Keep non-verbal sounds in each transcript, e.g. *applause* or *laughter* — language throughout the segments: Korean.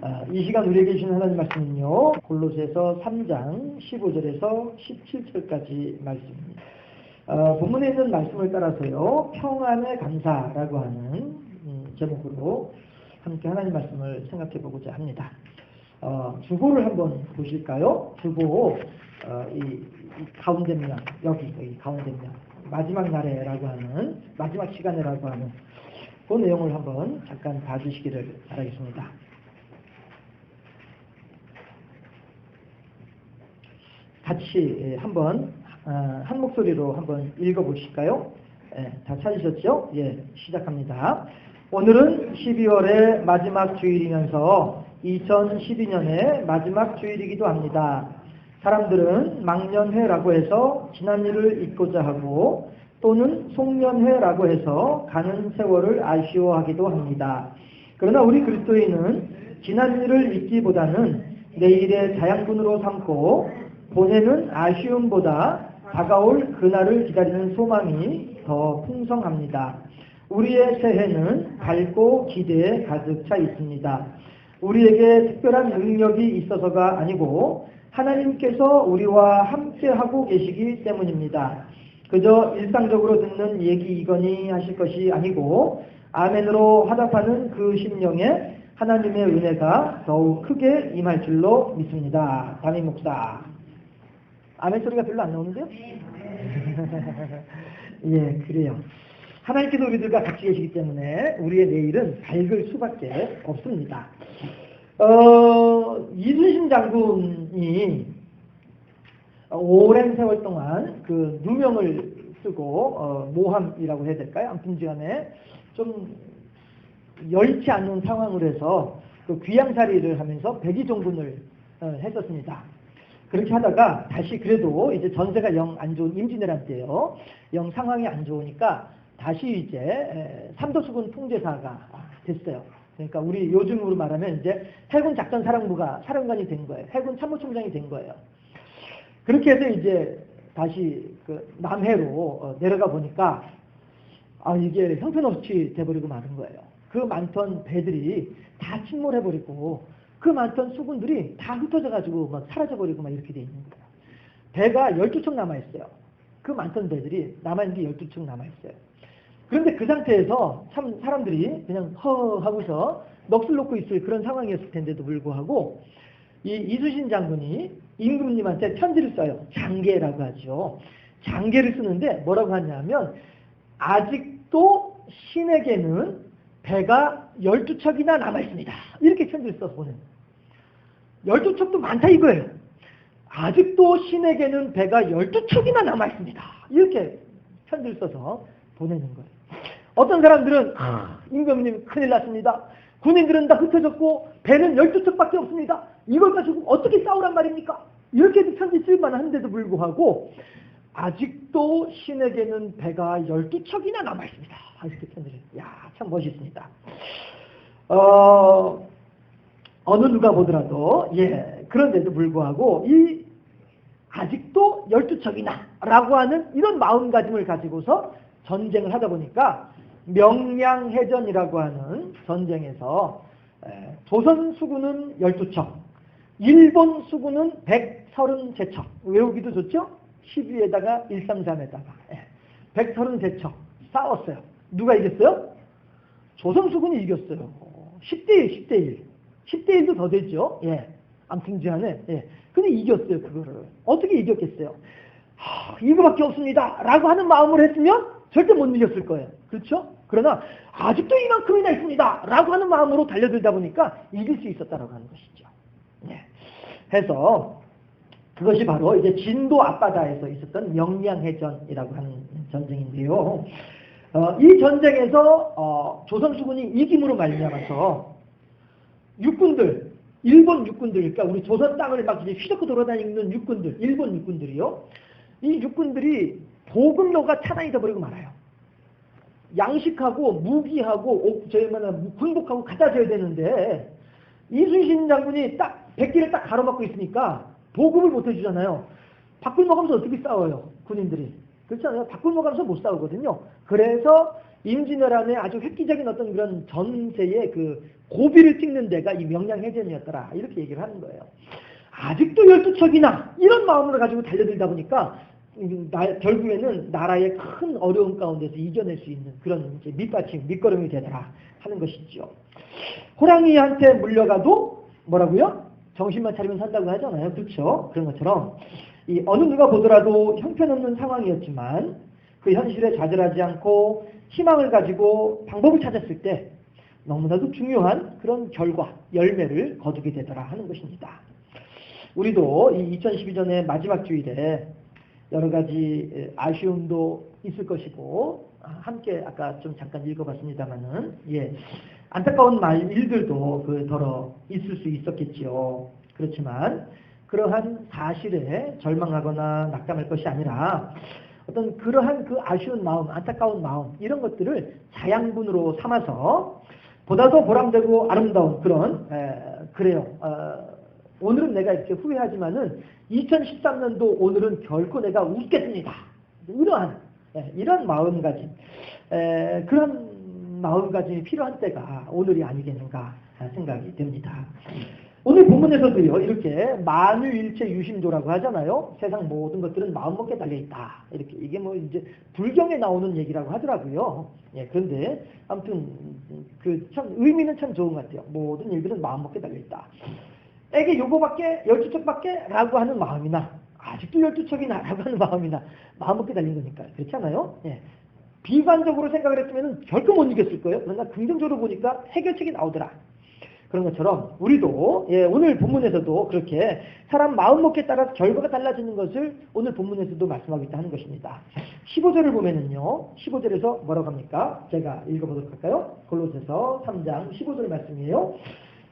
아, 이 시간 우리에게 주신 하나님 말씀은요. 골로새서 3장 15절에서 17절까지 말씀입니다. 어, 본문에 있는 말씀을 따라서요. 평안의 감사라고 하는 음, 제목으로 함께 하나님 말씀을 생각해 보고자 합니다. 어, 주보를 한번 보실까요? 주보 어, 이, 이 가운데 면 여기 여기 가운데 면 마지막 날에라고 하는 마지막 시간에라고 하는 그 내용을 한번 잠깐 봐주시기를 바라겠습니다. 같이 예, 한번 아, 한 목소리로 한번 읽어보실까요? 예, 다 찾으셨죠? 예, 시작합니다. 오늘은 12월의 마지막 주일이면서 2012년의 마지막 주일이기도 합니다. 사람들은 망년회라고 해서 지난 일을 잊고자 하고 또는 송년회라고 해서 가는 세월을 아쉬워하기도 합니다. 그러나 우리 그리스도인은 지난 일을 잊기보다는 내일의 자양분으로 삼고 보내는 아쉬움보다 다가올 그날을 기다리는 소망이 더 풍성합니다. 우리의 새해는 밝고 기대에 가득 차 있습니다. 우리에게 특별한 능력이 있어서가 아니고 하나님께서 우리와 함께하고 계시기 때문입니다. 그저 일상적으로 듣는 얘기이거니 하실 것이 아니고 아멘으로 화답하는 그 심령에 하나님의 은혜가 더욱 크게 임할 줄로 믿습니다. 담임 목사. 아멘 소리가 별로 안 나오는데요? *laughs* 예, 그래요. 하나님께서 우리들과 같이 계시기 때문에 우리의 내일은 밝을 수밖에 없습니다. 어, 이순신 장군이 오랜 세월 동안 그 누명을 쓰고 어, 모함이라고 해야 될까요? 아무튼간에 좀 여의치 않는 상황으로 해서 그 귀양살이를 하면서 백의종군을 어, 했었습니다. 그렇게 하다가 다시 그래도 이제 전세가 영 안 좋은 임진왜란 때요. 영 상황이 안 좋으니까 다시 이제 삼도수군 통제사가 됐어요. 그러니까 우리 요즘으로 말하면 이제 해군 작전 사령부가 사령관이 된 거예요. 해군 참모총장이 된 거예요. 그렇게 해서 이제 다시 그 남해로 내려가 보니까 아 이게 형편없이 돼버리고 마는 거예요. 그 많던 배들이 다 침몰해버리고 그 많던 수군들이 다 흩어져 가지고 막 사라져 버리고 막 이렇게 돼 있는 거예요. 배가 12척 남아 있어요. 그 많던 배들이 남아 있는 게 12척 남아 있어요. 그런데 그 상태에서 참 사람들이 그냥 허 하고서 넋을 놓고 있을 그런 상황이었을 텐데도 불구하고 이 이수신 장군이 임금님한테 편지를 써요. 장계라고 하죠. 장계를 쓰는데 뭐라고 하냐면 아직도 신에게는 배가 12척이나 남아 있습니다. 이렇게 편지를 써서 보내요. 12척도 많다 이거예요. 아직도 신에게는 배가 12척이나 남아 있습니다. 이렇게 편지를 써서 보내는 거예요. 어떤 사람들은 아, 임금님 큰일 났습니다. 군인들은 다 흩어졌고 배는 12척밖에 없습니다. 이걸 가지고 어떻게 싸우란 말입니까? 이렇게도 편지 쓸 만 한데도 불구하고 아직도 신에게는 배가 12척이나 남아있습니다. 이렇게 편지를. 야, 참 멋있습니다. 어, 어느 누가 보더라도, 예, 그런데도 불구하고, 이, 아직도 12척이나, 라고 하는 이런 마음가짐을 가지고서 전쟁을 하다 보니까, 명량해전이라고 하는 전쟁에서, 조선 수군은 12척, 일본 수군은 133척, 외우기도 좋죠? 12에다가 133에다가, 133척 싸웠어요. 누가 이겼어요? 조선 수군이 이겼어요. 10대 1, 10대 1. 10대 1도 더 되죠? 예. 암튼 지 안에 예. 근데 이겼어요, 그거를. 어떻게 이겼겠어요? 하, 이거밖에 없습니다. 라고 하는 마음으로 했으면 절대 못 이겼을 거예요. 그렇죠? 그러나 아직도 이만큼이나 있습니다. 라고 하는 마음으로 달려들다 보니까 이길 수 있었다라고 하는 것이죠. 예. 해서 그것이 바로 이제 진도 앞바다에서 있었던 명량해전이라고 하는 전쟁인데요. 어, 이 전쟁에서 어, 조선 수군이 이김으로 말미암아서 육군들, 일본 육군들, 그러니까 우리 조선 땅을 막 휘젓고 돌아다니는 육군들, 일본 육군들이요. 이 육군들이 보급로가 차단이 돼버리고 말아요. 양식하고 무기하고 저희 말하는 군복하고 갖다 줘야 되는데 이순신 장군이 딱 백기를 딱 가로막고 있으니까 보급을 못 해주잖아요. 밥꿀 먹으면서 어떻게 싸워요? 군인들이. 그렇잖아요. 밥꿀 먹으면서 못 싸우거든요. 그래서 임진왜란의 아주 획기적인 어떤 그런 전세의 그 고비를 찍는 데가 이 명량해전이었더라. 이렇게 얘기를 하는 거예요. 아직도 열두 척이나 이런 마음으로 가지고 달려들다 보니까 나, 결국에는 나라의 큰 어려움 가운데서 이겨낼 수 있는 그런 밑받침, 밑거름이 되더라 하는 것이죠. 호랑이한테 물려가도 뭐라고요? 정신만 차리면 산다고 하잖아요. 그렇죠? 그런 것처럼 이 어느 누가 보더라도 형편없는 상황이었지만 그 현실에 좌절하지 않고 희망을 가지고 방법을 찾았을 때 너무나도 중요한 그런 결과, 열매를 거두게 되더라 하는 것입니다. 우리도 이 2012년의 마지막 주일에 여러 가지 아쉬움도 있을 것이고 함께 아까 좀 잠깐 읽어봤습니다만은 예 안타까운 말 일들도 그 더러 있을 수 있었겠지요. 그렇지만 그러한 사실에 절망하거나 낙담할 것이 아니라 어떤 그러한 그 아쉬운 마음, 안타까운 마음 이런 것들을 자양분으로 삼아서 보다 더 보람되고 아름다운 그런 에, 그래요. 어, 오늘은 내가 이렇게 후회하지만은 2013년도 오늘은 결코 내가 웃겠습니다. 이러한 예, 이런 마음가짐 에, 그런 마음가짐이 필요한 때가 오늘이 아니겠는가 생각이 됩니다. 오늘 본문에서도요 이렇게 만유일체 유심조라고 하잖아요. 세상 모든 것들은 마음먹기에 달려 있다. 이렇게 이게 뭐 이제 불경에 나오는 얘기라고 하더라고요. 예, 그런데 아무튼 그 참 의미는 참 좋은 것 같아요. 모든 일들은 마음먹기에 달려 있다. 에게 요거밖에 열두 척밖에 라고 하는 마음이나 아직도 열두 척이나 라고 하는 마음이나 마음먹기에 달린 거니까 그렇지 않아요? 예. 비관적으로 생각을 했으면 결코 못 이겼을 거예요. 그러나 긍정적으로 보니까 해결책이 나오더라. 그런 것처럼 우리도 예, 오늘 본문에서도 그렇게 사람 마음먹기에 따라서 결과가 달라지는 것을 오늘 본문에서도 말씀하고 있다 하는 것입니다. 15절을 보면은요. 15절에서 뭐라고 합니까? 제가 읽어보도록 할까요? 골로새서 3장 15절 말씀이에요.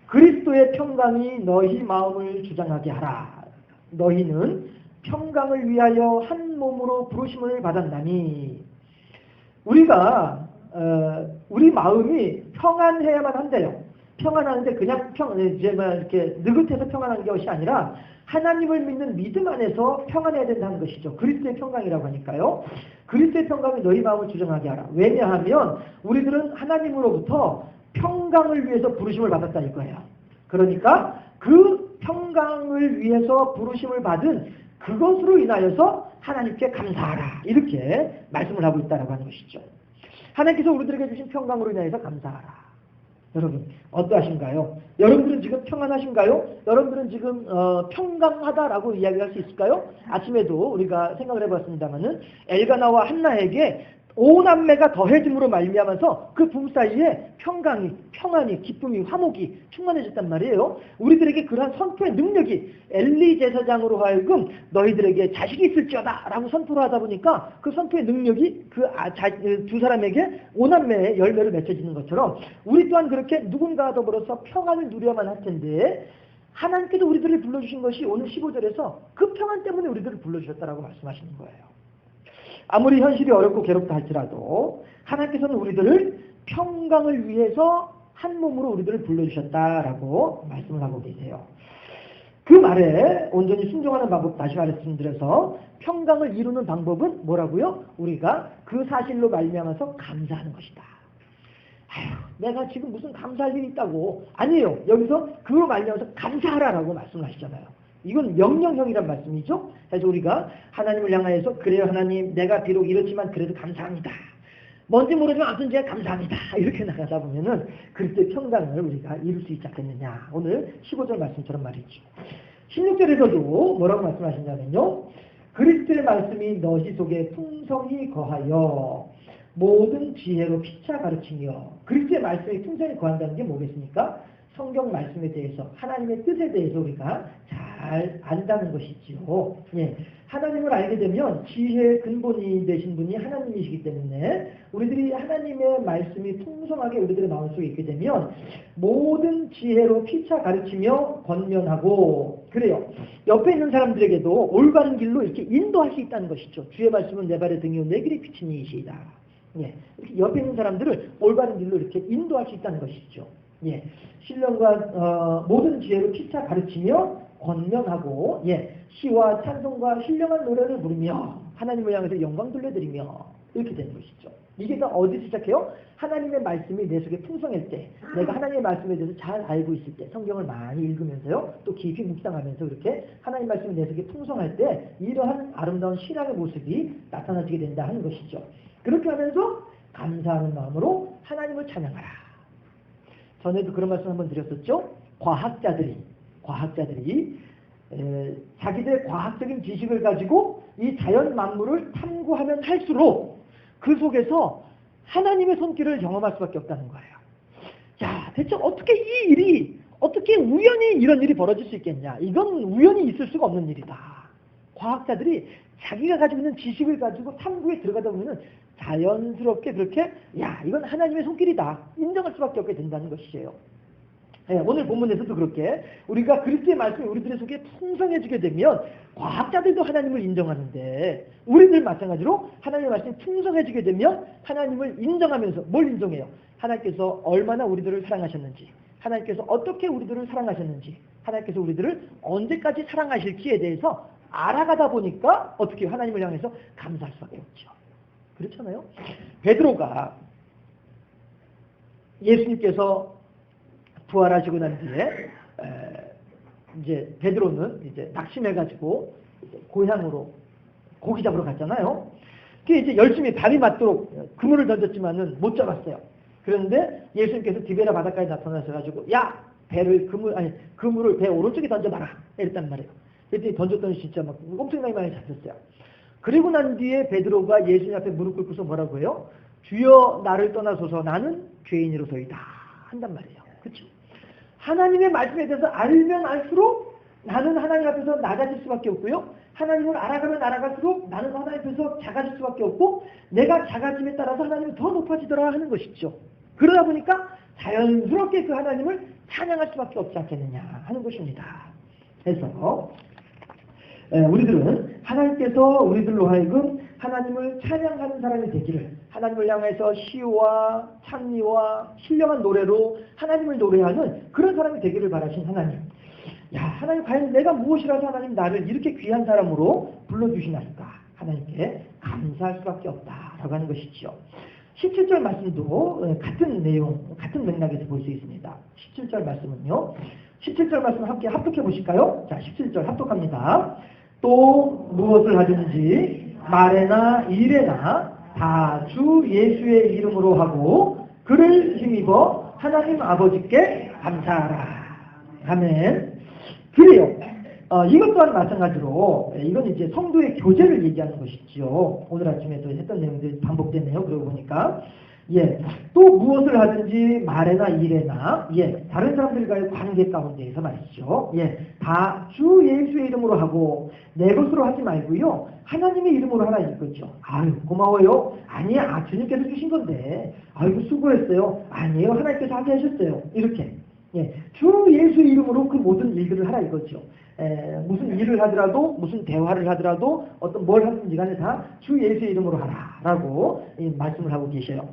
그리스도의 평강이 너희 마음을 주장하게 하라. 너희는 평강을 위하여 한 몸으로 부르심을 받았나니 우리가 어, 우리 마음이 평안해야만 한대요. 평안하는데 그냥 평 이제 뭐 이렇게 느긋해서 평안한 것이 아니라 하나님을 믿는 믿음 안에서 평안해야 된다는 것이죠. 그리스도의 평강이라고 하니까요. 그리스도의 평강이 너희 마음을 주장하게 하라. 왜냐하면 우리들은 하나님으로부터 평강을 위해서 부르심을 받았다 이거예요. 그러니까 그 평강을 위해서 부르심을 받은 그것으로 인하여서 하나님께 감사하라. 이렇게 말씀을 하고 있다라고 하는 것이죠. 하나님께서 우리들에게 주신 평강으로 인하여서 감사하라. 여러분 어떠하신가요? 여러분들은 지금 평안하신가요? 여러분들은 지금 어, 평강하다라고 이야기할 수 있을까요? 아침에도 우리가 생각을 해봤습니다만은 엘가나와 한나에게 오남매가 더해짐으로 말미암아서 그 부부 사이에 평강이, 평안이, 기쁨이, 화목이 충만해졌단 말이에요. 우리들에게 그러한 선포의 능력이 엘리 제사장으로 하여금 너희들에게 자식이 있을지어다 라고 선포를 하다 보니까 그 선포의 능력이 그두 아, 그 사람에게 오남매의 열매를 맺혀지는 것처럼 우리 또한 그렇게 누군가와 더불어서 평안을 누려야만 할 텐데 하나님께서 우리들을 불러주신 것이 오늘 15절에서 그 평안 때문에 우리들을 불러주셨다라고 말씀하시는 거예요. 아무리 현실이 어렵고 괴롭다 할지라도 하나님께서는 우리들을 평강을 위해서 한 몸으로 우리들을 불러주셨다라고 말씀을 하고 계세요. 그 말에 온전히 순종하는 방법 다시 말씀드려서 평강을 이루는 방법은 뭐라고요? 우리가 그 사실로 말미암아서 감사하는 것이다. 아휴, 내가 지금 무슨 감사할 일이 있다고 아니에요. 여기서 그로 말미암아서 감사하라라고 말씀하시잖아요. 이건 명령형이란 말씀이죠. 그래서 우리가 하나님을 향하여서 그래요 하나님 내가 비록 이렇지만 그래도 감사합니다. 뭔지 모르지만 아무튼 제가 감사합니다. *laughs* 이렇게 나가다 보면은 그리스도의 평강을 우리가 이룰 수 있지 않겠느냐. 오늘 15절 말씀처럼 말이죠. 16절에서도 뭐라고 말씀하시냐면요. 그리스도의 말씀이 너희 속에 풍성히 거하여 모든 지혜로 피차 가르치며 그리스도의 말씀이 풍성히 거한다는 게 뭐겠습니까? 성경 말씀에 대해서 하나님의 뜻에 대해서 우리가 잘 안다는 것이지요. 예. 하나님을 알게 되면 지혜의 근본이 되신 분이 하나님이시기 때문에 우리들이 하나님의 말씀이 풍성하게 우리들의 마음속에 있게 되면 모든 지혜로 피차 가르치며 권면하고 그래요. 옆에 있는 사람들에게도 올바른 길로 이렇게 인도할 수 있다는 것이죠. 주의 말씀은 내 발의 등이요 내 길이 빛이니이시다. 예. 옆에 있는 사람들을 올바른 길로 이렇게 인도할 수 있다는 것이죠. 예, 신령과 어, 모든 지혜로 피차 가르치며 권면하고 예, 시와 찬송과 신령한 노래를 부르며 하나님을 향해서 영광 돌려드리며 이렇게 되는 것이죠. 이게 다 어디 시작해요? 하나님의 말씀이 내 속에 풍성할 때, 내가 하나님의 말씀에 대해서 잘 알고 있을 때, 성경을 많이 읽으면서요, 또 깊이 묵상하면서 이렇게 하나님 말씀이 내 속에 풍성할 때, 이러한 아름다운 신앙의 모습이 나타나지게 된다 하는 것이죠. 그렇게 하면서 감사하는 마음으로 하나님을 찬양하라. 전에도 그런 말씀 한번 드렸었죠. 과학자들이, 과학자들이 에, 자기들의 과학적인 지식을 가지고 이 자연 만물을 탐구하면 할수록 그 속에서 하나님의 손길을 경험할 수밖에 없다는 거예요. 자, 대체 어떻게 이 일이 어떻게 우연히 이런 일이 벌어질 수 있겠냐? 이건 우연히 있을 수가 없는 일이다. 과학자들이 자기가 가지고 있는 지식을 가지고 탐구에 들어가다 보면은 자연스럽게 그렇게 야 이건 하나님의 손길이다 인정할 수밖에 없게 된다는 것이에요. 네, 오늘 본문에서도 그렇게 우리가 그리스도의 말씀이 우리들의 속에 풍성해지게 되면 과학자들도 하나님을 인정하는데 우리들 마찬가지로 하나님의 말씀이 풍성해지게 되면 하나님을 인정하면서 뭘 인정해요? 하나님께서 얼마나 우리들을 사랑하셨는지 하나님께서 어떻게 우리들을 사랑하셨는지 하나님께서 우리들을 언제까지 사랑하실지에 대해서 알아가다 보니까 어떻게 하나님을 향해서 감사할 수밖에 없죠. 그렇잖아요. 베드로가 예수님께서 부활하시고 난 뒤에 에, 이제 베드로는 이제 낙심해가지고 고향으로 고기 잡으러 갔잖아요. 그 이제 열심히 발이 맞도록 그물을 던졌지만은 못 잡았어요. 그런데 예수님께서 디베라 바닷가에 나타나셔가지고 야 배를 그물 아니 그물을 배 오른쪽에 던져봐라 이랬단 말이에요. 그랬더니 던졌더니 진짜 막 엄청나게 많이 잡혔어요. 그리고 난 뒤에 베드로가 예수님 앞에 무릎 꿇고서 뭐라고 해요? 주여 나를 떠나소서 나는 죄인으로서이다 한단 말이에요. 그렇죠? 하나님의 말씀에 대해서 알면 알수록 나는 하나님 앞에서 낮아질 수밖에 없고요. 하나님을 알아가면 알아갈수록 나는 하나님 앞에서 작아질 수밖에 없고 내가 작아짐에 따라서 하나님은 더 높아지더라 하는 것이죠. 그러다 보니까 자연스럽게 그 하나님을 찬양할 수밖에 없지 않겠느냐 하는 것입니다. 그래서 우리들은 하나님께서 우리들로 하여금 하나님을 찬양하는 사람이 되기를 하나님을 향해서 시와 찬미와 신령한 노래로 하나님을 노래하는 그런 사람이 되기를 바라신 하나님. 야 하나님 과연 내가 무엇이라서 하나님 나를 이렇게 귀한 사람으로 불러주시나이까 하나님께 감사할 수밖에 없다라고 하는 것이죠. 17절 말씀도 같은 내용, 같은 맥락에서 볼 수 있습니다. 17절 말씀은요. 17절 말씀 함께 합독해 보실까요? 자, 17절 합독합니다. 또 무엇을 하든지 말에나 일에나 다 주 예수의 이름으로 하고 그를 힘입어 하나님 아버지께 감사하라. 아멘. 그래요. 어, 이것 또한 마찬가지로 이건 이제 성도의 교제를 얘기하는 것이죠. 오늘 아침에도 했던 내용들이 반복되네요. 그러고 보니까 예, 또 무엇을 하든지 말에나 일에나 예, 다른 사람들과의 관계 가운데에서 말이죠. 예, 다 주 예수의 이름으로 하고 내 것으로 하지 말고요. 하나님의 이름으로 하라 이거죠. 아유 고마워요. 아니야 아, 주님께서 주신 건데 아이고 수고했어요. 아니에요 하나님께서 하게 하셨어요. 이렇게 예, 주 예수의 이름으로 그 모든 일들을 하라 이거죠. 에, 무슨 일을 하더라도 무슨 대화를 하더라도 어떤 뭘 하든지 간에 다 주 예수의 이름으로 하라라고 말씀을 하고 계셔요.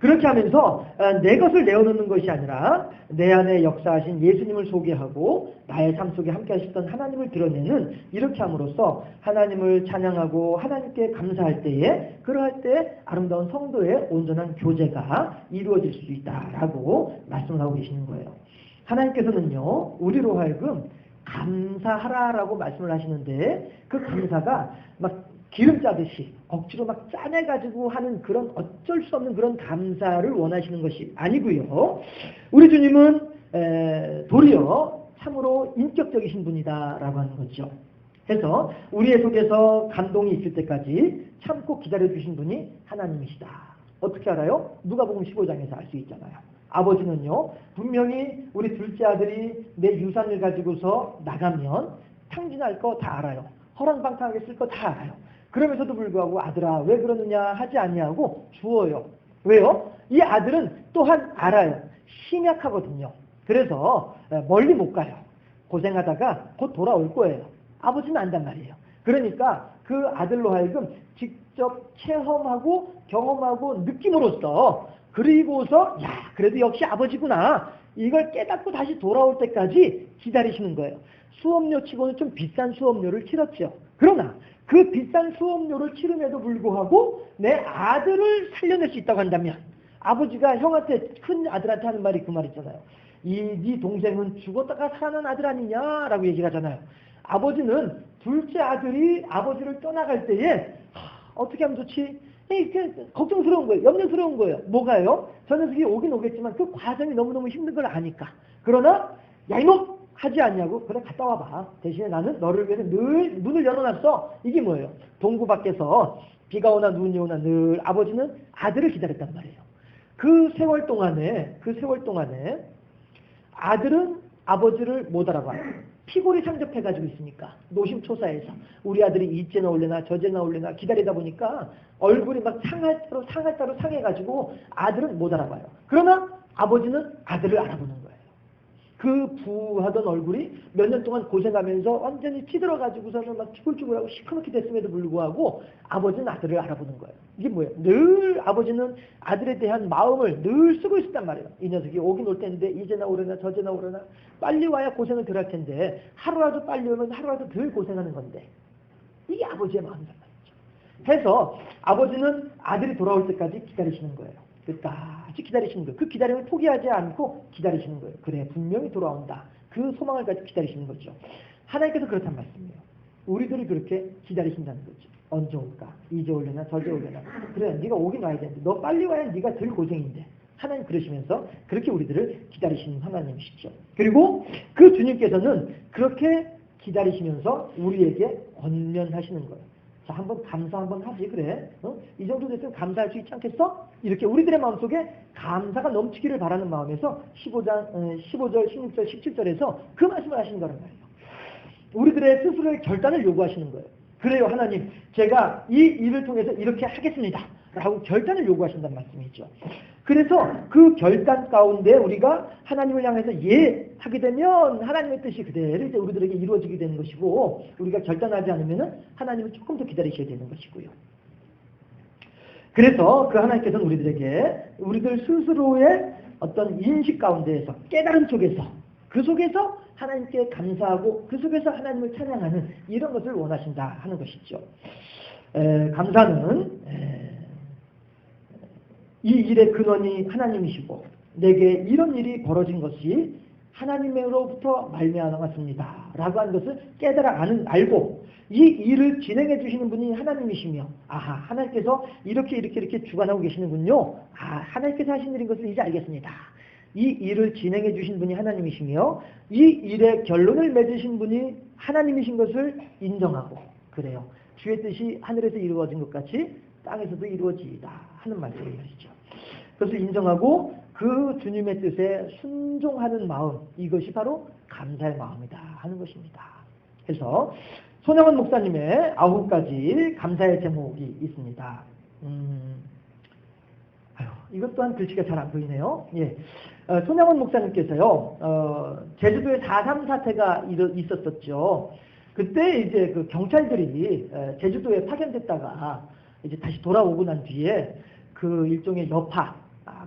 그렇게 하면서 내 것을 내어놓는 것이 아니라 내 안에 역사하신 예수님을 소개하고 나의 삶 속에 함께 하셨던 하나님을 드러내는 이렇게 함으로써 하나님을 찬양하고 하나님께 감사할 때에 그러할 때 아름다운 성도의 온전한 교제가 이루어질 수 있다라고 말씀을 하고 계시는 거예요. 하나님께서는요 우리로 하여금 감사하라라고 말씀을 하시는데 그 감사가 막 기름 짜듯이 억지로 막 짜내가지고 하는 그런 어쩔 수 없는 그런 감사를 원하시는 것이 아니고요. 우리 주님은 에, 도리어 참으로 인격적이신 분이다라고 하는 거죠. 그래서 우리의 속에서 감동이 있을 때까지 참고 기다려주신 분이 하나님이시다. 어떻게 알아요? 누가복음 15장에서 알 수 있잖아요. 아버지는요 분명히 우리 둘째 아들이 내 유산을 가지고서 나가면 탕진할 거 다 알아요. 허랑방탕하게 쓸 거 다 알아요. 그러면서도 불구하고 아들아 왜 그러느냐 하지 아니하고 주어요. 왜요? 이 아들은 또한 알아요. 심약하거든요. 그래서 멀리 못 가요. 고생하다가 곧 돌아올 거예요. 아버지는 안단 말이에요. 그러니까 그 아들로 하여금 직접 체험하고 경험하고 느낌으로써 그리고서 야 그래도 역시 아버지구나 이걸 깨닫고 다시 돌아올 때까지 기다리시는 거예요. 수업료 치고는 좀 비싼 수업료를 치렀죠. 그러나 그 비싼 수업료를 치름에도 불구하고 내 아들을 살려낼 수 있다고 한다면 아버지가 형한테 큰 아들한테 하는 말이 그 말이잖아요. 이 네 동생은 죽었다가 살아난 아들 아니냐라고 얘기를 하잖아요. 아버지는 둘째 아들이 아버지를 떠나갈 때에 어떻게 하면 좋지? 이렇게 걱정스러운 거예요. 염려스러운 거예요. 뭐가요? 저 녀석이 오긴 오겠지만 그 과정이 너무너무 힘든 걸 아니까. 그러나 야 이놈 하지 않냐고 그래 갔다 와봐. 대신에 나는 너를 위해서 늘 문을 열어놨어. 이게 뭐예요? 동구 밖에서 비가 오나 눈이 오나 늘 아버지는 아들을 기다렸단 말이에요. 그 세월 동안에 그 세월 동안에 아들은 아버지를 못 알아봐요. 피골이 상접해가지고 있으니까 노심초사해서 우리 아들이 이제나 올래나 저제나 올래나 기다리다 보니까 얼굴이 막 상할 대로 상할 대로 상해가지고 아들은 못 알아봐요. 그러나 아버지는 아들을 알아보는 거예요. 그 부하던 얼굴이 몇 년 동안 고생하면서 완전히 찌들어가지고서는 막 쭈글쭈글하고 시커멓게 됐음에도 불구하고 아버지는 아들을 알아보는 거예요. 이게 뭐예요? 늘 아버지는 아들에 대한 마음을 늘 쓰고 있었단 말이에요. 이 녀석이 오긴 올 텐데 이제나 오려나 저제나 오려나 빨리 와야 고생을 덜 할 텐데 하루라도 빨리 오면 하루라도 덜 고생하는 건데 이게 아버지의 마음이란 말이죠. 해서 아버지는 아들이 돌아올 때까지 기다리시는 거예요. 끝까지 기다리시는 거예요. 그 기다림을 포기하지 않고 기다리시는 거예요. 그래 분명히 돌아온다. 그 소망을 가지고 기다리시는 거죠. 하나님께서 그렇단 말씀이에요. 우리들이 그렇게 기다리신다는 거죠. 언제 올까? 이제 올려나 저제 올려나. 그래 네가 오긴 와야 되는데 너 빨리 와야 네가 덜 고생인데. 하나님 그러시면서 그렇게 우리들을 기다리시는 하나님이시죠. 그리고 그 주님께서는 그렇게 기다리시면서 우리에게 권면하시는 거예요. 자, 한번 감사 한번 하지, 그래. 어? 이 정도 됐으면 감사할 수 있지 않겠어? 이렇게 우리들의 마음속에 감사가 넘치기를 바라는 마음에서 15장, 15절, 16절, 17절에서 그 말씀을 하시는 거란 말이에요. 우리들의 스스로의 결단을 요구하시는 거예요. 그래요, 하나님. 제가 이 일을 통해서 이렇게 하겠습니다. 라고 결단을 요구하신다는 말씀이죠. 그래서 그 결단 가운데 우리가 하나님을 향해서 예 하게 되면 하나님의 뜻이 그대로 이제 우리들에게 이루어지게 되는 것이고 우리가 결단하지 않으면 하나님은 조금 더 기다리셔야 되는 것이고요. 그래서 그 하나님께서는 우리들에게 우리들 스스로의 어떤 인식 가운데에서 깨달음 속에서 그 속에서 하나님께 감사하고 그 속에서 하나님을 찬양하는 이런 것을 원하신다 하는 것이죠. 에, 감사는 에, 이 일의 근원이 하나님이시고 내게 이런 일이 벌어진 것이 하나님으로부터 말미암았습니다. 라고 하는 것을 깨달아 아는 알고 이 일을 진행해 주시는 분이 하나님이시며 아하 하나님께서 이렇게 이렇게 이렇게 주관하고 계시는군요. 아 하나님께서 하신 일인 것을 이제 알겠습니다. 이 일을 진행해 주신 분이 하나님이시며 이 일의 결론을 맺으신 분이 하나님이신 것을 인정하고 그래요. 주의 뜻이 하늘에서 이루어진 것 같이 땅에서도 이루어지이다 하는 말씀이시죠. 그것을 인정하고 그 주님의 뜻에 순종하는 마음 이것이 바로 감사의 마음이다 하는 것입니다. 그래서 손영원 목사님의 아홉 가지 감사의 제목이 있습니다. 음, 아유, 이것 또한 글씨가 잘 안 보이네요. 예. 어, 손영원 목사님께서요, 어, 제주도에 4.3 사태가 있었었죠. 그때 이제 그 경찰들이 제주도에 파견됐다가 이제 다시 돌아오고 난 뒤에 그 일종의 여파, 아,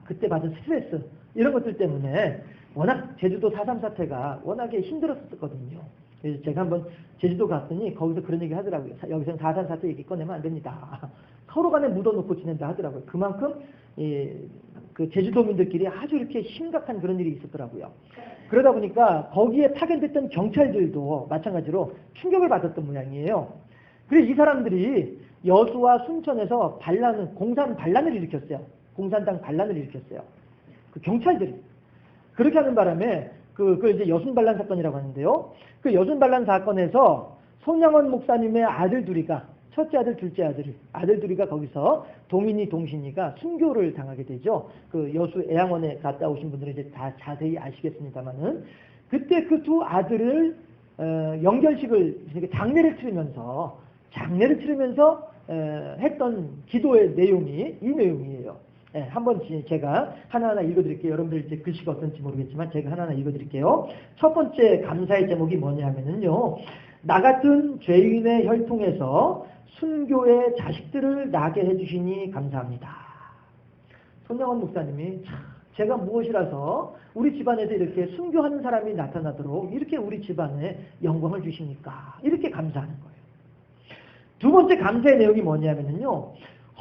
그때 받은 스트레스 이런 것들 때문에 워낙 제주도 4.3 사태가 워낙에 힘들었었거든요. 그래서 제가 한번 제주도 갔더니 거기서 그런 얘기 하더라고요. 여기서는 4.3 사태 얘기 꺼내면 안 됩니다. *laughs* 서로 간에 묻어놓고 지낸다 하더라고요. 그만큼 예, 그 제주도민들끼리 아주 이렇게 심각한 그런 일이 있었더라고요. 그러다 보니까 거기에 파견됐던 경찰들도 마찬가지로 충격을 받았던 모양이에요. 그래서 이 사람들이 여수와 순천에서 반란을 공산 반란을 일으켰어요. 공산당 반란을 일으켰어요. 그 경찰들이 그렇게 하는 바람에 그, 그 이제 여순 반란 사건이라고 하는데요. 그 여순 반란 사건에서 손양원 목사님의 아들 둘이가 첫째 아들, 둘째 아들, 아들 둘이가 거기서 동인이 동신이가 순교를 당하게 되죠. 그 여수 애양원에 갔다 오신 분들은 이제 다 자세히 아시겠습니다만은 그때 그 두 아들을 어, 연결식을 장례를 치르면서 장례를 치르면서 어, 했던 기도의 내용이 이 내용이에요. 네, 한번 제가 하나하나 읽어드릴게요. 여러분들 이제 글씨가 어떤지 모르겠지만 제가 하나하나 읽어드릴게요. 첫 번째 감사의 제목이 뭐냐면은요. 나 같은 죄인의 혈통에서 순교의 자식들을 나게 해주시니 감사합니다. 손영원 목사님이 제가 무엇이라서 우리 집안에서 이렇게 순교하는 사람이 나타나도록 이렇게 우리 집안에 영광을 주십니까? 이렇게 감사하는 거예요. 두 번째 감사의 내용이 뭐냐면요.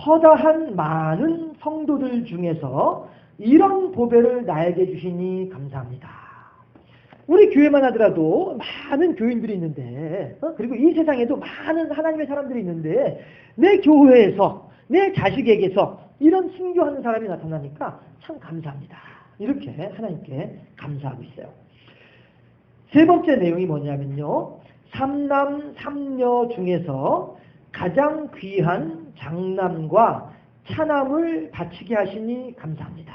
허다한 많은 성도들 중에서 이런 보배를 나에게 주시니 감사합니다. 우리 교회만 하더라도 많은 교인들이 있는데, 어? 그리고 이 세상에도 많은 하나님의 사람들이 있는데, 내 교회에서, 내 자식에게서 이런 순교하는 사람이 나타나니까 참 감사합니다. 이렇게 하나님께 감사하고 있어요. 세 번째 내용이 뭐냐면요. 삼남 삼녀 중에서 가장 귀한 장남과 차남을 바치게 하시니 감사합니다.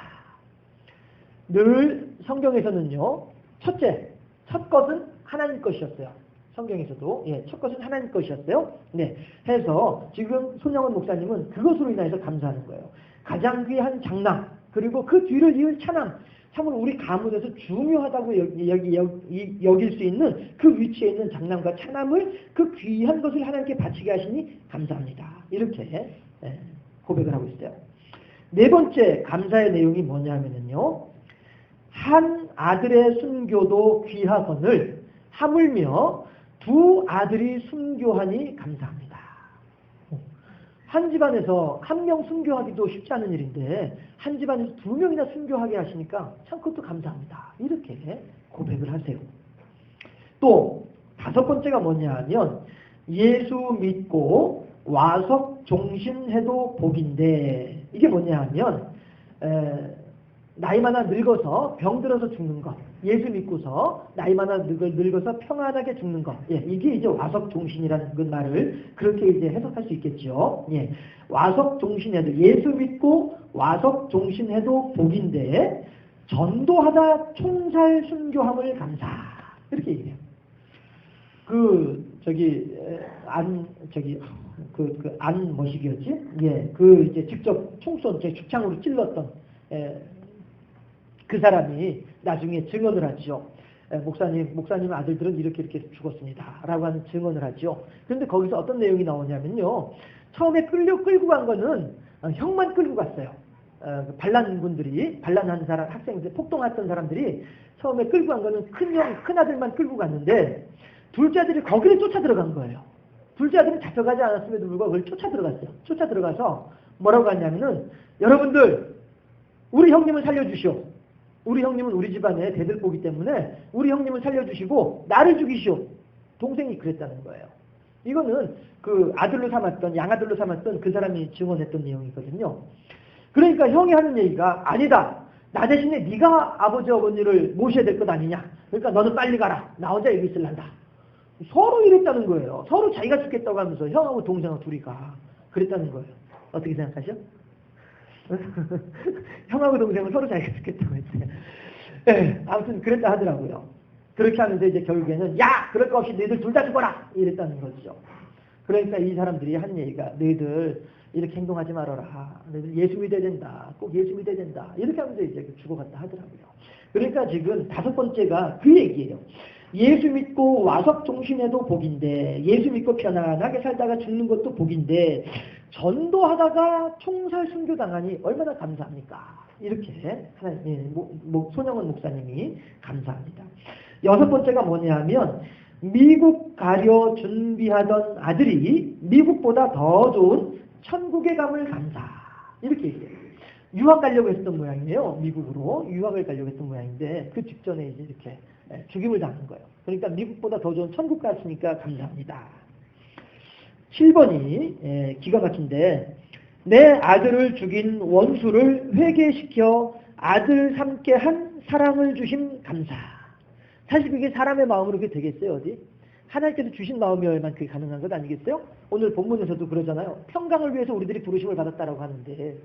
늘 성경에서는요. 첫째, 첫 것은 하나님 것이었어요. 성경에서도 예, 첫 것은 하나님 것이었어요. 네, 해서 지금 손영원 목사님은 그것으로 인해서 감사하는 거예요. 가장 귀한 장남 그리고 그 뒤를 이을 차남 참으로 우리 가문에서 중요하다고 여기, 여기, 여기, 여길 수 있는 그 위치에 있는 장남과 차남을 그 귀한 것을 하나님께 바치게 하시니 감사합니다. 이렇게 예, 고백을 하고 있어요. 네 번째 감사의 내용이 뭐냐면요. 한 아들의 순교도 귀하거늘 하물며 두 아들이 순교하니 감사합니다. 한 집안에서 한 명 순교하기도 쉽지 않은 일인데 한 집안에서 두 명이나 순교하게 하시니까 참 그것도 감사합니다. 이렇게 고백을 하세요. 또 다섯 번째가 뭐냐 하면 예수 믿고 와석 종신해도 복인데 이게 뭐냐 하면 에, 나이 많아 늙어서 병들어서 죽는 것 예수 믿고서 나이 많아 늙어 서 평안하게 죽는 것 예, 이게 이제 와석 종신이라는 그 말을 그렇게 이제 해석할 수 있겠죠. 예, 와석 종신해도 예수 믿고 와석 종신해도 복인데 전도하다 총살 순교함을 감사 이렇게 얘기해요. 그 저기 안 저기 그 그안 뭐시기였지? 예, 그 이제 직접 총쏜 제 죽창으로 찔렀던 예, 그 사람이 나중에 증언을 하죠. 목사님, 목사님 아들들은 이렇게 이렇게 죽었습니다. 라고 하는 증언을 하죠. 그런데 거기서 어떤 내용이 나오냐면요. 처음에 끌려 끌고 간 거는 어, 형만 끌고 갔어요. 어, 그 반란군들이, 반란한 사람, 학생들, 폭동했던 사람들이 처음에 끌고 간 거는 큰 형, 큰 아들만 끌고 갔는데 둘째 아들이 거기를 쫓아 들어간 거예요. 둘째 아들은 잡혀가지 않았음에도 불구하고 그걸 쫓아 들어갔어요. 쫓아 들어가서 뭐라고 하냐면은 여러분들 우리 형님을 살려주시오. 우리 형님은 우리 집안의 대들보기 때문에 우리 형님을 살려주시고 나를 죽이시오. 동생이 그랬다는 거예요. 이거는 그 아들로 삼았던 양아들로 삼았던 그 사람이 증언했던 내용이거든요. 그러니까 형이 하는 얘기가 아니다. 나 대신에 네가 아버지 어머니를 모셔야 될 것 아니냐. 그러니까 너는 빨리 가라. 나 혼자 여기 있을란다. 서로 이랬다는 거예요. 서로 자기가 죽겠다고 하면서 형하고 동생하고 둘이 가. 그랬다는 거예요. 어떻게 생각하죠? *laughs* 형하고 동생은 서로 자기가 죽겠다고 했어요. 네, 아무튼 그랬다 하더라고요. 그렇게 하면서 이제 결국에는 야 그럴 거 없이 너희들 둘 다 죽어라 이랬다는 거죠. 그러니까 이 사람들이 한 얘기가 너희들 이렇게 행동하지 말아라. 너희들 예수 믿어야 된다. 꼭 예수 믿어야 된다. 이렇게 하면서 이제 죽어갔다 하더라고요. 그러니까 지금 다섯 번째가 그 얘기예요. 예수 믿고 와석 종신해도 복인데 예수 믿고 편안하게 살다가 죽는 것도 복인데 전도하다가 총살 순교 당하니 얼마나 감사합니까? 이렇게 하나님 예, 손영원 목사님이 감사합니다. 여섯 번째가 뭐냐면 미국 가려 준비하던 아들이 미국보다 더 좋은 천국에 감을 감사 이렇게 얘기해요. 유학 가려고 했던 모양이에요. 미국으로 유학을 가려고 했던 모양인데 그 직전에 이제 이렇게 예, 죽임을 당한 거예요. 그러니까 미국보다 더 좋은 천국 갔으니까 감사합니다. 7번이 예, 기가 막힌데 내 아들을 죽인 원수를 회개시켜 아들 삼게 한 사랑을 주신 감사. 사실 그게 사람의 마음으로 그게 되겠어요, 어디? 하나님께서 주신 마음이어야만 그게 가능한 것 아니겠어요? 오늘 본문에서도 그러잖아요. 평강을 위해서 우리들이 부르심을 받았다라고 하는데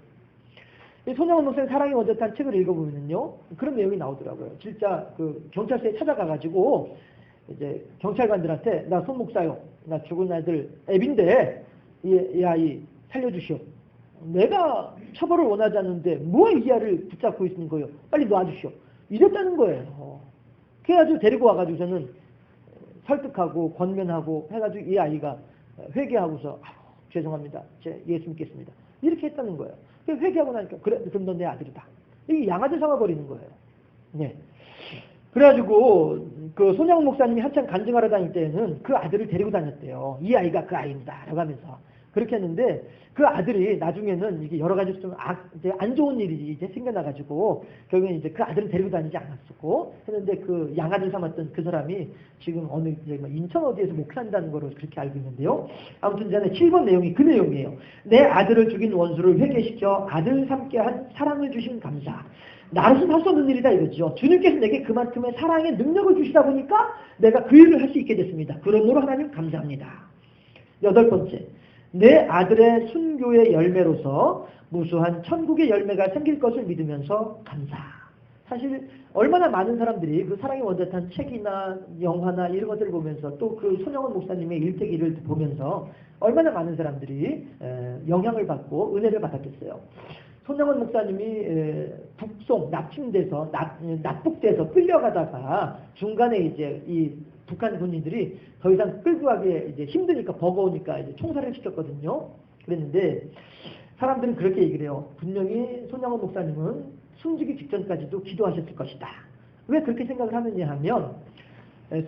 손영원 목사님 사랑이 원졌다는 책을 읽어보면요 그런 내용이 나오더라고요. 진짜 그 경찰서에 찾아가가지고 이제 경찰관들한테 나 손 목사요. 나 죽은 아들 앱인데 이, 이 아이 살려주시오. 내가 처벌을 원하지 않는데 뭐이 아이를 붙잡고 있는 거예요. 빨리 놔주시오. 이랬다는 거예요. 그래가지고 데리고 와가지고 저는 설득하고 권면하고 해가지고 이 아이가 회개하고서 아, 죄송합니다. 제 예수 믿겠습니다. 이렇게 했다는 거예요. 회개하고 나니까 그래 그럼 넌 내 아들이다. 이 양아들 삼아버리는 거예요. 네. 그래가지고 그 손양 목사님이 한참 간증하러 다닐 때에는 그 아들을 데리고 다녔대요. 이 아이가 그 아이입니다. 라고 하면서. 그렇게 했는데 그 아들이 나중에는 이게 여러 가지 좀 아, 이제 안 좋은 일이 이제 생겨나가지고 결국엔 이제 그 아들은 데리고 다니지 않았었고 했는데 그 양아들 삼았던 그 사람이 지금 어느 이제 뭐 인천 어디에서 목사한다는 거로 그렇게 알고 있는데요. 아무튼 전에 7번 내용이 그 내용이에요. 내 아들을 죽인 원수를 회개시켜 아들 삼게 한 사랑을 주신 감사. 나로서 할수 없는 일이다 이거죠. 주님께서 내게 그만큼의 사랑의 능력을 주시다 보니까 내가 그 일을 할 수 있게 됐습니다. 그러므로 하나님 감사합니다. 여덟 번째, 내 아들의 순교의 열매로서 무수한 천국의 열매가 생길 것을 믿으면서 감사. 사실 얼마나 많은 사람들이 그 사랑의 원자탄 책이나 영화나 이런 것들을 보면서 또 그 손영원 목사님의 일대기를 보면서 얼마나 많은 사람들이 영향을 받고 은혜를 받았겠어요. 손영원 목사님이 북송 납침돼서 납, 납북돼서 끌려가다가 중간에 이제 이 북한 군인들이 더 이상 끌고 가기 이제 힘드니까 버거우니까 이제 총살을 시켰거든요. 그랬는데 사람들은 그렇게 얘기를 해요. 분명히 손영원 목사님은 숨지기 직전까지도 기도하셨을 것이다. 왜 그렇게 생각을 하느냐 하면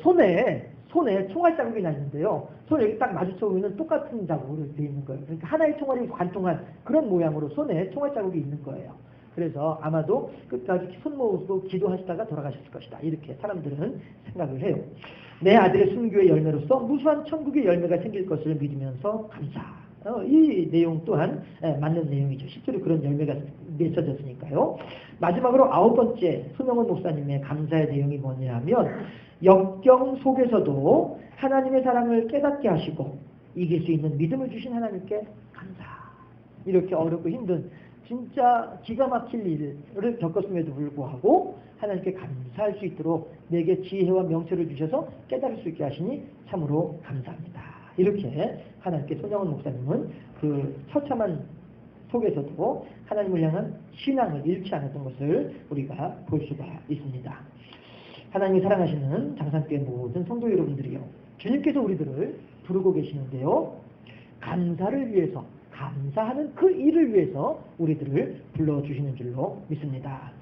손에 손에 총알 자국이 나 있는데요. 손 여기 딱 마주쳐 보면 똑같은 자국으로 되어 있는 거예요. 그러니까 하나의 총알이 관통한 그런 모양으로 손에 총알 자국이 있는 거예요. 그래서 아마도 끝까지 손 모으고 기도하시다가 돌아가셨을 것이다. 이렇게 사람들은 생각을 해요. 내 아들의 순교의 열매로서 무수한 천국의 열매가 생길 것을 믿으면서 감사. 어, 이 내용 또한 예, 맞는 내용이죠. 실제로 그런 열매가 맺혀졌으니까요. 마지막으로 아홉 번째 손영원 목사님의 감사의 내용이 뭐냐면 역경 속에서도 하나님의 사랑을 깨닫게 하시고 이길 수 있는 믿음을 주신 하나님께 감사. 이렇게 어렵고 힘든 진짜 기가 막힐 일을 겪었음에도 불구하고 하나님께 감사할 수 있도록 내게 지혜와 명철을 주셔서 깨달을 수 있게 하시니 참으로 감사합니다. 이렇게 하나님께 손영원 목사님은 그 처참한 속에서도 하나님을 향한 신앙을 잃지 않았던 것을 우리가 볼 수가 있습니다. 하나님이 사랑하시는 장산교회 모든 성도 여러분들이요. 주님께서 우리들을 부르고 계시는데요. 감사를 위해서 감사하는 그 일을 위해서 우리들을 불러주시는 줄로 믿습니다.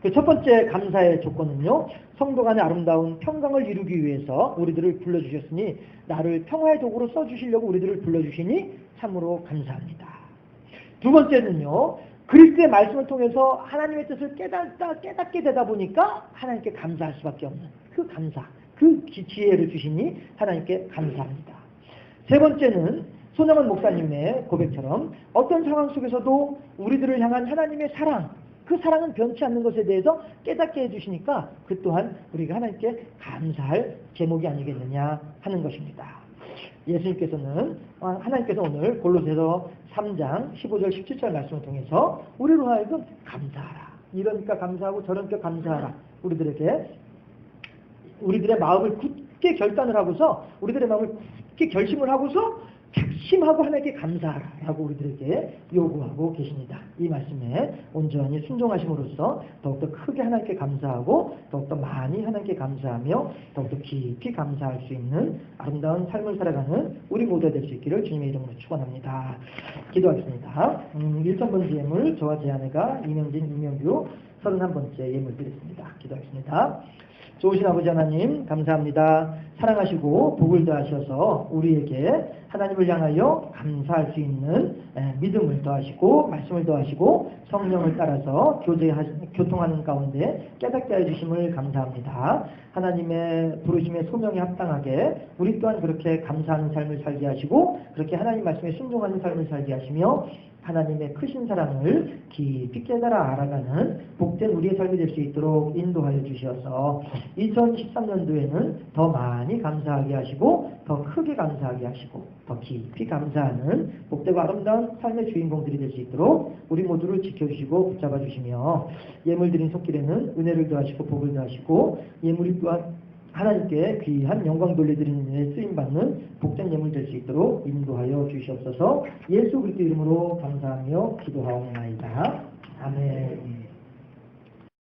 그 첫 번째 감사의 조건은요. 성도 간의 아름다운 평강을 이루기 위해서 우리들을 불러주셨으니 나를 평화의 도구로 써주시려고 우리들을 불러주시니 참으로 감사합니다. 두 번째는요. 그리스도의 말씀을 통해서 하나님의 뜻을 깨닫다, 깨닫게 되다 보니까 하나님께 감사할 수밖에 없는 그 감사, 그 지혜를 주시니 하나님께 감사합니다. 세 번째는 손영원 목사님의 고백처럼 어떤 상황 속에서도 우리들을 향한 하나님의 사랑, 그 사랑은 변치 않는 것에 대해서 깨닫게 해주시니까 그 또한 우리가 하나님께 감사할 제목이 아니겠느냐 하는 것입니다. 예수님께서는 아, 하나님께서 오늘 골로새서 3장 15절 17절 말씀을 통해서 우리로 하여금 감사하라. 이러니까 감사하고 저러니까 감사하라. 우리들에게 우리들의 마음을 굳게 결단을 하고서 우리들의 마음을 굳게 결심을 하고서 작심하고 하나님께 감사하라고 우리들에게 요구하고 계십니다. 이 말씀에 온전히 순종하심으로써 더욱더 크게 하나님께 감사하고 더욱더 많이 하나님께 감사하며 더욱더 깊이 감사할 수 있는 아름다운 삶을 살아가는 우리 모두가 될수 있기를 주님의 이름으로 축원합니다. 기도하겠습니다. 음, 1천번째 예물 저와 제 아내가 이명진, 이명규 31번째 예물 드렸습니다. 기도하겠습니다. 좋으신 아버지 하나님 감사합니다. 사랑하시고 복을 더하셔서 우리에게 하나님을 향하여 감사할 수 있는 믿음을 더하시고 말씀을 더하시고 성령을 따라서 교통하는 가운데 깨닫게 해주심을 감사합니다. 하나님의 부르심의 소명에 합당하게 우리 또한 그렇게 감사하는 삶을 살게 하시고 그렇게 하나님 말씀에 순종하는 삶을 살게 하시며 하나님의 크신 사랑을 깊이 깨달아 알아가는 복된 우리의 삶이 될 수 있도록 인도하여 주셔서 2013년도에는 더 많이 감사하게 하시고 더 크게 감사하게 하시고 더 깊이 감사하는 복되고 아름다운 삶의 주인공들이 될 수 있도록 우리 모두를 지켜주시고 붙잡아 주시며 예물 드린 속길에는 은혜를 더하시고 복을 더하시고 예물이 또한 하나님께 귀한 영광 돌려드리는 일에 쓰임받는 복된 예물 될 수 있도록 인도하여 주시옵소서 예수 그리스도 이름으로 감사하며 기도하옵나이다. 아멘